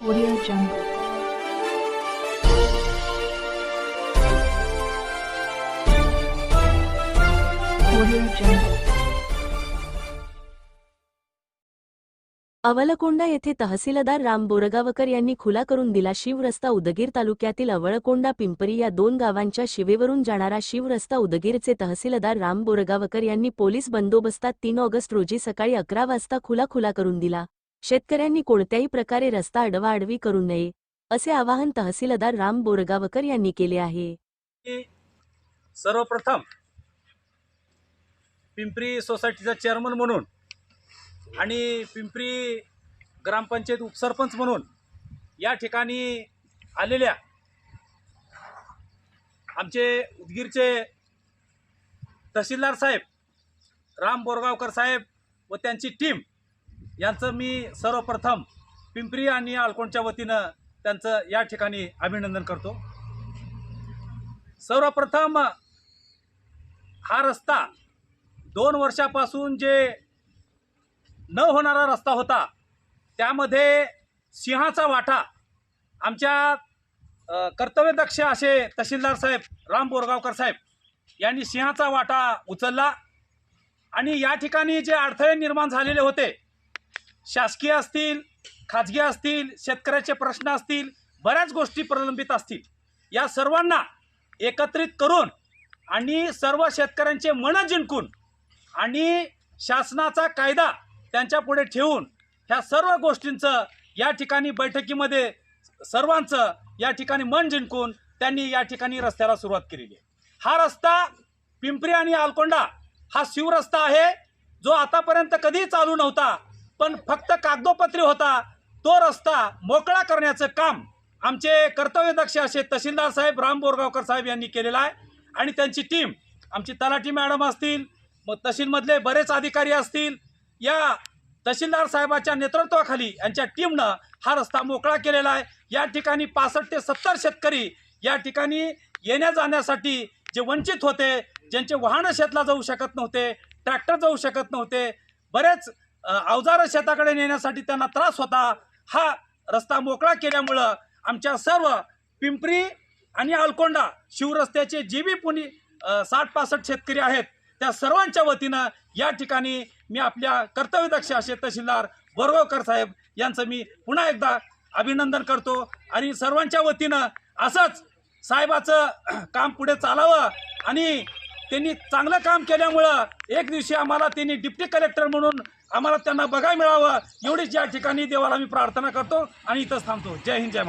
Audio Jungle. अवलकोंडा येथे तहसीलदार राम बोरगावकर यांनी खुला करून दिला शिवरस्ता उदगीर तालुक्यातील अवळकोंडा पिंपरी या दोन गावांच्या शिवेवरून जाणारा शिवरस्ता उदगीरचे तहसीलदार राम बोरगावकर यांनी पोलीस बंदोबस्तात तीन ऑगस्ट रोजी सकाळी अकरा वाजता खुला खुला करून दिला शेतकऱ्यांनी कोणत्याही प्रकारे रस्ता अडवाअडवी करू नये असे आवाहन तहसीलदार राम बोरगावकर यांनी केले आहे. की सर्वप्रथम पिंपरी सोसायटीचा चेअरमन म्हणून आणि पिंपरी ग्रामपंचायत उपसरपंच म्हणून या ठिकाणी आलेल्या आमचे उदगीरचे तहसीलदार साहेब राम बोरगावकर साहेब व त्यांची टीम यांचं मी सर्वप्रथम पिंपरी आणि अळकोणच्या वतीनं त्यांचं या ठिकाणी अभिनंदन करतो. सर्वप्रथम हा रस्ता दोन वर्षापासून जे न होणारा रस्ता होता त्यामध्ये सिंहाचा वाटा आमच्या कर्तव्यदक्ष असे तहसीलदार साहेब राम बोरगावकर साहेब यांनी सिंहाचा वाटा उचलला आणि या ठिकाणी जे अडथळे निर्माण झालेले होते शासकीय असतील खाजगी असतील शेतकऱ्याचे प्रश्न असतील बऱ्याच गोष्टी प्रलंबित असतील. या सर्वांना एकत्रित करून आणि सर्व शेतकऱ्यांचे मन जिंकून आणि शासनाचा कायदा त्यांच्या पुढे ठेवून ह्या सर्व गोष्टींचं या ठिकाणी बैठकीमध्ये सर्वांचं या ठिकाणी मन जिंकून त्यांनी या ठिकाणी रस्त्याला सुरुवात केलेली आहे. हा रस्ता पिंपरी आणि आलकोंडा हा शिवरस्ता आहे जो आतापर्यंत कधीही चालू नव्हता. पण फक्त कागदोपत्री होता. तो रस्ता मोकळा करण्याचं काम आमचे कर्तव्यदक्ष असे तहसीलदार साहेब राम बोरगावकर साहेब यांनी केलेला आहे. आणि त्यांची टीम आमची तलाठी मॅडम असतील मग तहसीलमधले बरेच अधिकारी असतील या तहसीलदार साहेबाच्या नेतृत्वाखाली यांच्या टीमनं हा रस्ता मोकळा केलेला आहे. या ठिकाणी पासष्ट ते सत्तर शेतकरी या ठिकाणी येण्या जाण्यासाठी जे वंचित होते ज्यांचे वाहनं शेतला जाऊ शकत नव्हते ट्रॅक्टर जाऊ शकत नव्हते बरेच अवजारं शेताकडे नेण्यासाठी त्यांना त्रास होता. हा रस्ता मोकळा केल्यामुळं आमच्या सर्व पिंपरी आणि अळकोंडा शिवरस्त्याचे जे बी पुणे साठ पासष्ट शेतकरी आहेत त्या सर्वांच्या वतीनं या ठिकाणी मी आपल्या कर्तव्यदक्ष असे तहसीलदार बोरगावकर साहेब यांचं मी पुन्हा एकदा अभिनंदन करतो आणि सर्वांच्या वतीनं असंच साहेबाचं काम पुढे चालावं आणि त्यांनी चांगलं काम केल्यामुळं एक दिवशी आम्हाला त्यांनी डिप्टी कलेक्टर म्हणून आम्हाला त्यांना बघायला मिळावं एवढीच या ठिकाणी देवाला मी प्रार्थना करतो आणि इथंच थांबतो. जय हिंद जय